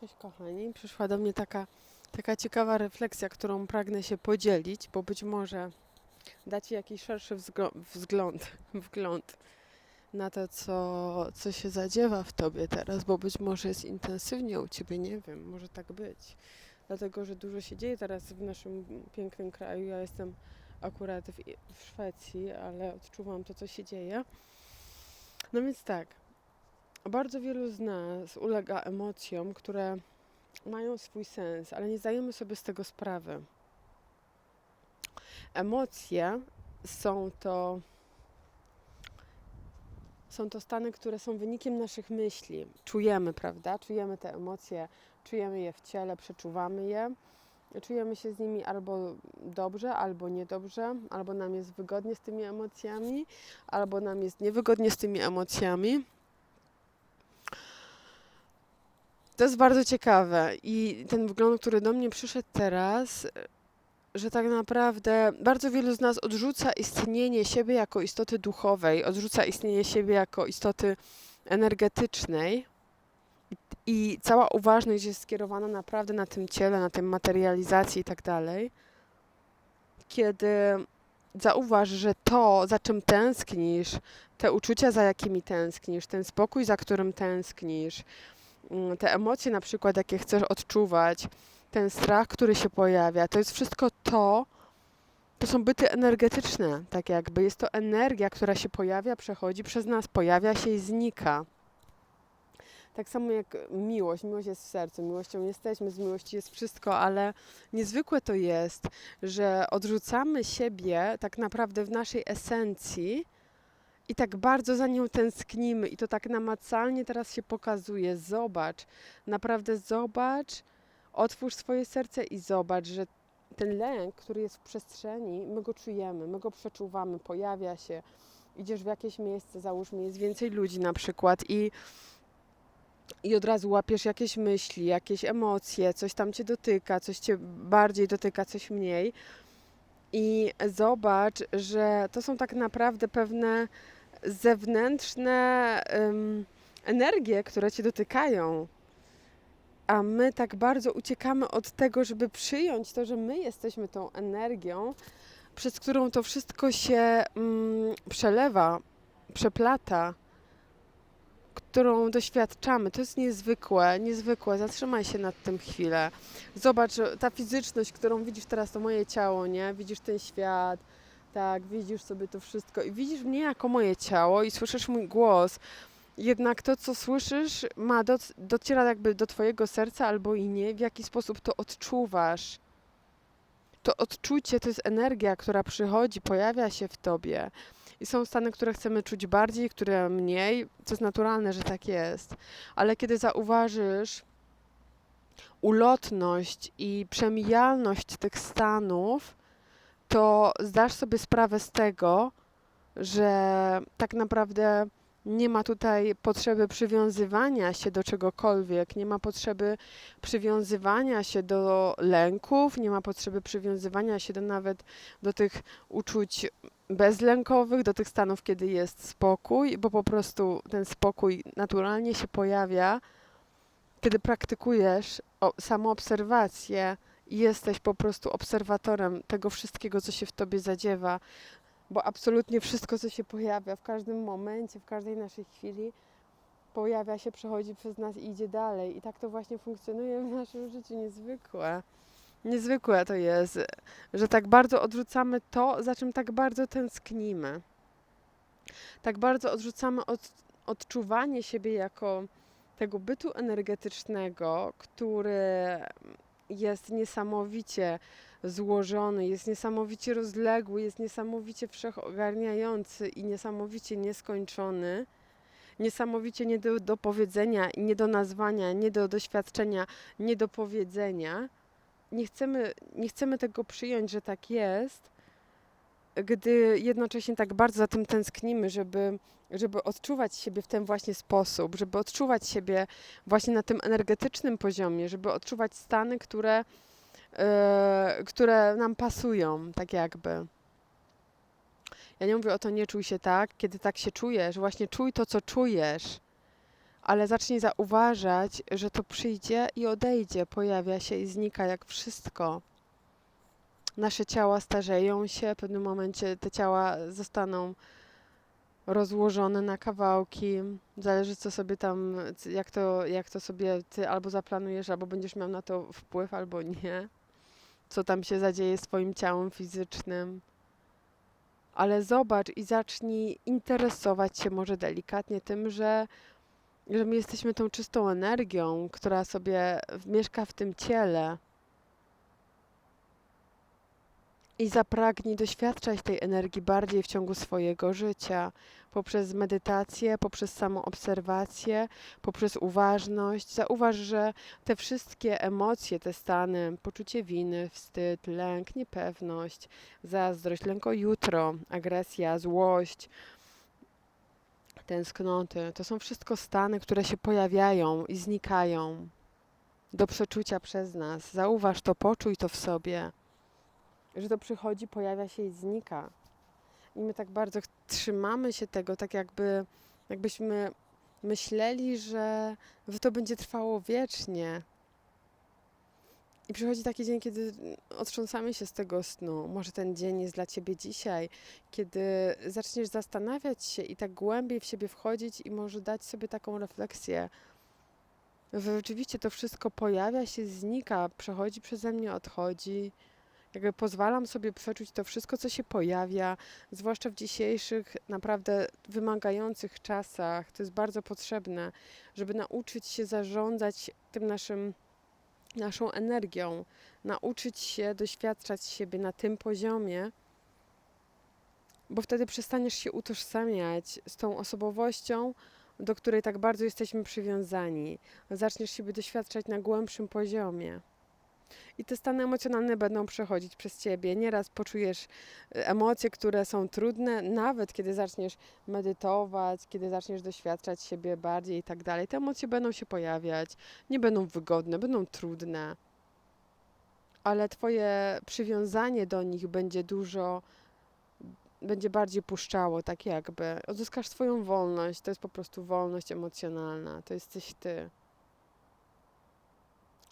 Cześć kochani, przyszła do mnie taka, taka ciekawa refleksja, którą pragnę się podzielić, bo być może da Ci jakiś szerszy wzgląd, wgląd na to, co, co się zadziewa w Tobie teraz, bo być może jest intensywnie u Ciebie, nie wiem, może tak być. Dlatego, że dużo się dzieje teraz w naszym pięknym kraju. Ja jestem akurat w, w Szwecji, ale odczuwam to, co się dzieje. No więc tak, bardzo wielu z nas ulega emocjom, które mają swój sens, ale nie zdajemy sobie z tego sprawy. Emocje są to są to stany, które są wynikiem naszych myśli. Czujemy, prawda? Czujemy te emocje, czujemy je w ciele, przeczuwamy je. Czujemy się z nimi albo dobrze, albo niedobrze, albo nam jest wygodnie z tymi emocjami, albo nam jest niewygodnie z tymi emocjami. To jest bardzo ciekawe i ten wgląd, który do mnie przyszedł teraz, że tak naprawdę bardzo wielu z nas odrzuca istnienie siebie jako istoty duchowej, odrzuca istnienie siebie jako istoty energetycznej i, cała uważność jest skierowana naprawdę na tym ciele, na tym materializacji i tak dalej. Kiedy zauważ, że to, za czym tęsknisz, te uczucia, za jakimi tęsknisz, ten spokój, za którym tęsknisz, te emocje na przykład, jakie chcesz odczuwać, ten strach, który się pojawia, to jest wszystko to, to są byty energetyczne, tak jakby. Jest to energia, która się pojawia, przechodzi przez nas, pojawia się i znika. Tak samo jak miłość. Miłość jest w sercu, miłością jesteśmy, z miłości jest wszystko, ale niezwykłe to jest, że odrzucamy siebie tak naprawdę w naszej esencji i tak bardzo za nią tęsknimy i to tak namacalnie teraz się pokazuje. Zobacz, naprawdę zobacz, otwórz swoje serce i zobacz, że ten lęk, który jest w przestrzeni, my go czujemy, my go przeczuwamy, pojawia się. Idziesz w jakieś miejsce, załóżmy, jest więcej ludzi na przykład i, i od razu łapiesz jakieś myśli, jakieś emocje, coś tam cię dotyka, coś cię bardziej dotyka, coś mniej. I zobacz, że to są tak naprawdę pewne zewnętrzne ym, energie, które cię dotykają a my tak bardzo uciekamy od tego, żeby przyjąć to, że my jesteśmy tą energią, przez którą to wszystko się mm, przelewa, przeplata, którą doświadczamy. To jest niezwykłe, niezwykłe. Zatrzymaj się nad tym chwilę. Zobacz, ta fizyczność, którą widzisz teraz, to moje ciało, nie? Widzisz ten świat, tak, widzisz sobie to wszystko i widzisz mnie jako moje ciało i słyszysz mój głos jednak to, co słyszysz, ma do, dociera jakby do Twojego serca albo i nie, w jaki sposób to odczuwasz. To odczucie to jest energia, która przychodzi, pojawia się w Tobie. I są stany, które chcemy czuć bardziej, które mniej, co jest naturalne, że tak jest. Ale kiedy zauważysz ulotność i przemijalność tych stanów, to zdasz sobie sprawę z tego, że tak naprawdę nie ma tutaj potrzeby przywiązywania się do czegokolwiek, nie ma potrzeby przywiązywania się do lęków, nie ma potrzeby przywiązywania się do nawet do tych uczuć bezlękowych, do tych stanów, kiedy jest spokój, bo po prostu ten spokój naturalnie się pojawia, kiedy praktykujesz samoobserwację i jesteś po prostu obserwatorem tego wszystkiego, co się w tobie zadziewa, bo absolutnie wszystko, co się pojawia w każdym momencie, w każdej naszej chwili, pojawia się, przechodzi przez nas i idzie dalej. I tak to właśnie funkcjonuje w naszym życiu. Niezwykłe. Niezwykłe to jest, że tak bardzo odrzucamy to, za czym tak bardzo tęsknimy. Tak bardzo odrzucamy od, odczuwanie siebie jako tego bytu energetycznego, który jest niesamowicie złożony, jest niesamowicie rozległy, jest niesamowicie wszechogarniający i niesamowicie nieskończony, niesamowicie nie do, do powiedzenia, nie do nazwania, nie do doświadczenia, nie do powiedzenia. Nie chcemy, nie chcemy tego przyjąć, że tak jest, gdy jednocześnie tak bardzo za tym tęsknimy, żeby, żeby odczuwać siebie w ten właśnie sposób, żeby odczuwać siebie właśnie na tym energetycznym poziomie, żeby odczuwać stany, które yy, które nam pasują, tak jakby. Ja nie mówię o to, nie czuj się tak, kiedy tak się czujesz, właśnie czuj to, co czujesz, ale zacznij zauważać, że to przyjdzie i odejdzie, pojawia się i znika jak wszystko. Nasze ciała starzeją się, w pewnym momencie te ciała zostaną rozłożone na kawałki. Zależy, co sobie tam, jak to, jak to sobie ty albo zaplanujesz, albo będziesz miał na to wpływ, albo nie. Co tam się zadzieje z twoim ciałem fizycznym. Ale zobacz i zacznij interesować się może delikatnie tym, że, że my jesteśmy tą czystą energią, która sobie mieszka w tym ciele. I zapragnij doświadczać tej energii bardziej w ciągu swojego życia, poprzez medytację, poprzez samoobserwację, poprzez uważność. Zauważ, że te wszystkie emocje, te stany, poczucie winy, wstyd, lęk, niepewność, zazdrość, lęk o jutro, agresja, złość, tęsknoty, to są wszystko stany, które się pojawiają i znikają do przeczucia przez nas. Zauważ to, poczuj to w sobie że to przychodzi, pojawia się i znika. I my tak bardzo trzymamy się tego, tak jakby, jakbyśmy myśleli, że, to będzie trwało wiecznie. I przychodzi taki dzień, kiedy otrząsamy się z tego snu. Może ten dzień jest dla ciebie dzisiaj, kiedy zaczniesz zastanawiać się i tak głębiej w siebie wchodzić i może dać sobie taką refleksję, rzeczywiście to wszystko pojawia się, znika, przechodzi przeze mnie, odchodzi jakby pozwalam sobie przeczuć to wszystko, co się pojawia, zwłaszcza w dzisiejszych, naprawdę wymagających czasach. To jest bardzo potrzebne, żeby nauczyć się zarządzać tym naszym, naszą energią, nauczyć się doświadczać siebie na tym poziomie, bo wtedy przestaniesz się utożsamiać z tą osobowością, do której tak bardzo jesteśmy przywiązani. Zaczniesz siebie doświadczać na głębszym poziomie. I te stany emocjonalne będą przechodzić przez ciebie. Nieraz poczujesz y, emocje, które są trudne, nawet kiedy zaczniesz medytować, kiedy zaczniesz doświadczać siebie bardziej i tak dalej. Te emocje będą się pojawiać, nie będą wygodne, będą trudne. Ale twoje przywiązanie do nich będzie dużo, będzie bardziej puszczało, tak jakby. Odzyskasz swoją wolność. To jest po prostu wolność emocjonalna. To jesteś ty.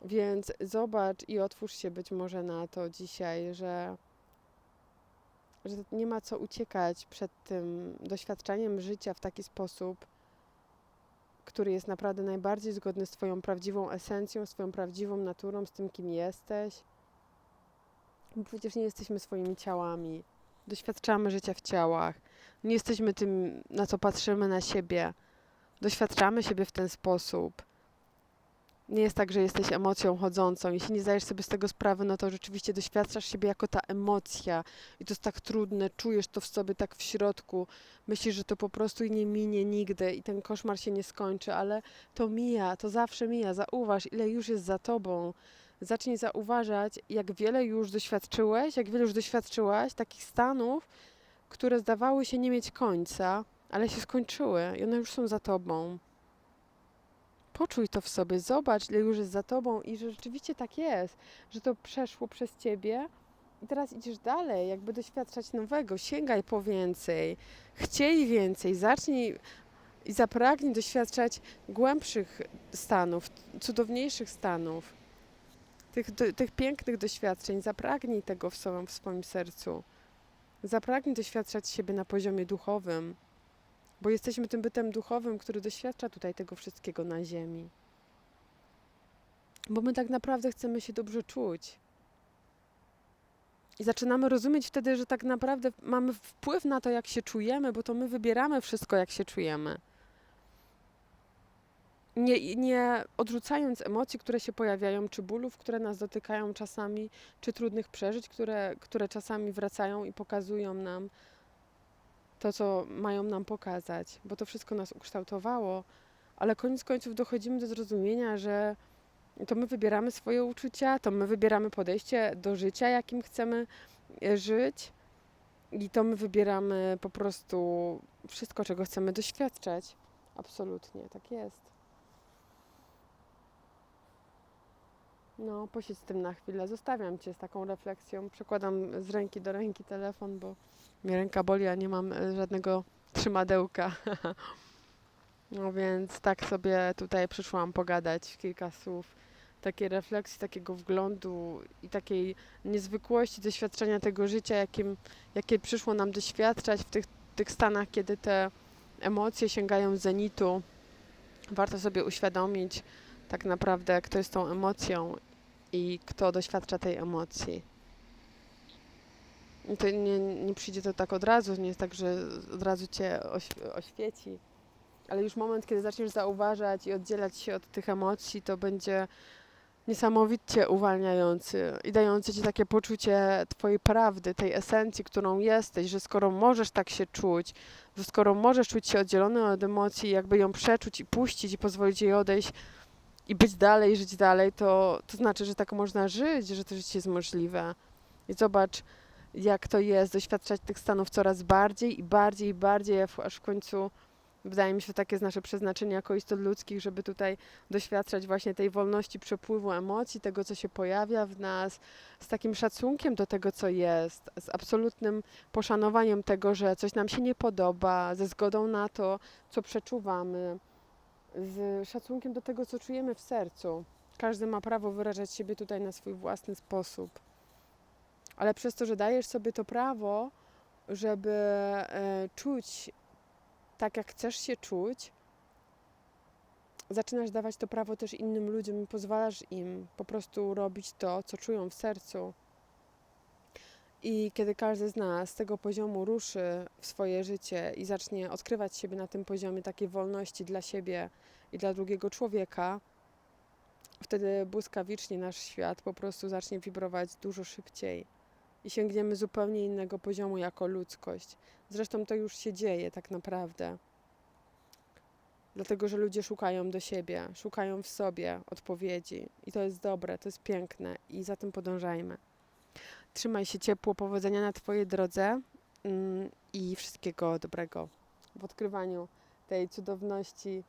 Więc zobacz i otwórz się być może na to dzisiaj, że, że nie ma co uciekać przed tym doświadczaniem życia w taki sposób, który jest naprawdę najbardziej zgodny z Twoją prawdziwą esencją, swoją prawdziwą naturą, z tym, kim jesteś. Bo przecież nie jesteśmy swoimi ciałami. Doświadczamy życia w ciałach. Nie jesteśmy tym, na co patrzymy na siebie. Doświadczamy siebie w ten sposób. Nie jest tak, że jesteś emocją chodzącą. Jeśli nie zdajesz sobie z tego sprawy, no to rzeczywiście doświadczasz siebie jako ta emocja. I to jest tak trudne, czujesz to w sobie tak w środku. Myślisz, że to po prostu nie minie nigdy i ten koszmar się nie skończy, ale to mija, to zawsze mija. Zauważ, ile już jest za tobą. Zacznij zauważać, jak wiele już doświadczyłeś, jak wiele już doświadczyłaś takich stanów, które zdawały się nie mieć końca, ale się skończyły i one już są za tobą. Poczuj to w sobie, zobacz, ile już jest za tobą i że rzeczywiście tak jest, że to przeszło przez ciebie i teraz idziesz dalej, jakby doświadczać nowego. Sięgaj po więcej, chciej więcej, zacznij i zapragnij doświadczać głębszych stanów, cudowniejszych stanów, tych, do, tych pięknych doświadczeń. Zapragnij tego w, swoim- w swoim sercu. Zapragnij doświadczać siebie na poziomie duchowym bo jesteśmy tym bytem duchowym, który doświadcza tutaj tego wszystkiego na ziemi. Bo my tak naprawdę chcemy się dobrze czuć. I zaczynamy rozumieć wtedy, że tak naprawdę mamy wpływ na to, jak się czujemy, bo to my wybieramy wszystko, jak się czujemy. Nie, nie odrzucając emocji, które się pojawiają, czy bólów, które nas dotykają czasami, czy trudnych przeżyć, które, które czasami wracają i pokazują nam, to, co mają nam pokazać, bo to wszystko nas ukształtowało, ale koniec końców dochodzimy do zrozumienia, że to my wybieramy swoje uczucia, to my wybieramy podejście do życia, jakim chcemy e, żyć, i to my wybieramy po prostu wszystko, czego chcemy doświadczać. Absolutnie, tak jest. No, posiedź z tym na chwilę. Zostawiam Cię z taką refleksją. Przekładam z ręki do ręki telefon, bo mnie ręka boli, a nie mam e, żadnego trzymadełka. No więc tak sobie tutaj przyszłam pogadać kilka słów, takiej refleksji, takiego wglądu i takiej niezwykłości doświadczenia tego życia, jakim, jakie przyszło nam doświadczać w tych, tych stanach, kiedy te emocje sięgają zenitu. Warto sobie uświadomić tak naprawdę, kto jest tą emocją i kto doświadcza tej emocji. To nie, nie przyjdzie to tak od razu, nie jest tak, że od razu cię oś- oświeci, ale już moment, kiedy zaczniesz zauważać i oddzielać się od tych emocji, to będzie niesamowicie uwalniający i dający ci takie poczucie twojej prawdy, tej esencji, którą jesteś, że skoro możesz tak się czuć, że skoro możesz czuć się oddzielony od emocji, jakby ją przeczuć i puścić i pozwolić jej odejść i być dalej, żyć dalej, to, to znaczy, że tak można żyć, że to życie jest możliwe. I zobacz, jak to jest doświadczać tych stanów coraz bardziej i bardziej i bardziej, aż w- końcu wydaje mi się, że takie jest nasze przeznaczenie jako istot ludzkich, żeby tutaj doświadczać właśnie tej wolności przepływu emocji, tego, co się pojawia w nas, z takim szacunkiem do tego, co jest, z absolutnym poszanowaniem tego, że coś nam się nie podoba, ze zgodą na to, co przeczuwamy, z szacunkiem do tego, co czujemy w sercu. Każdy ma prawo wyrażać siebie tutaj na swój własny sposób. Ale przez to, że dajesz sobie to prawo, żeby e, czuć tak, jak chcesz się czuć, zaczynasz dawać to prawo też innym ludziom i pozwalasz im po prostu robić to, co czują w sercu. I kiedy każdy z nas z tego poziomu ruszy w swoje życie i zacznie odkrywać siebie na tym poziomie takiej wolności dla siebie i dla drugiego człowieka, wtedy błyskawicznie nasz świat po prostu zacznie wibrować dużo szybciej i sięgniemy zupełnie innego poziomu jako ludzkość. Zresztą to już się dzieje tak naprawdę. Dlatego, że ludzie szukają do siebie, szukają w sobie odpowiedzi. I to jest dobre, to jest piękne i za tym podążajmy. Trzymaj się ciepło, powodzenia na Twojej drodze mm, i wszystkiego dobrego w odkrywaniu tej cudowności,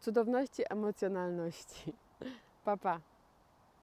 cudowności emocjonalności. Pa, pa.